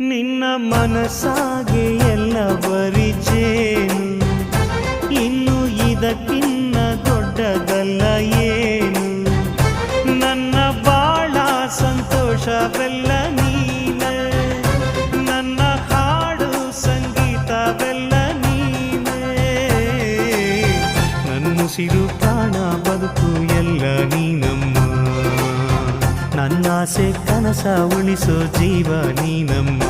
ನಿನ್ನ ಮನಸ್ಸಾಗೆ ಎಲ್ಲ ಬರಿಚೇನು. ಇನ್ನು ಇದಕ್ಕಿನ್ನ ದೊಡ್ಡದಲ್ಲ ಏನು. ನನ್ನ ಬಾಳ ಸಂತೋಷವೆಲ್ಲ ಸಿರು ನನ್ನ ಹಾಡು ಸಂಗೀತವೆಲ್ಲ ನೀನೇ. ಪ್ರಾಣ, ಬದುಕು ಎಲ್ಲ ನೀನಮ್ಮ. ನನ್ನಾಸೆ ಕನಸ ಉಳಿಸೋ ಜೀವ ನೀನಮ್ಮ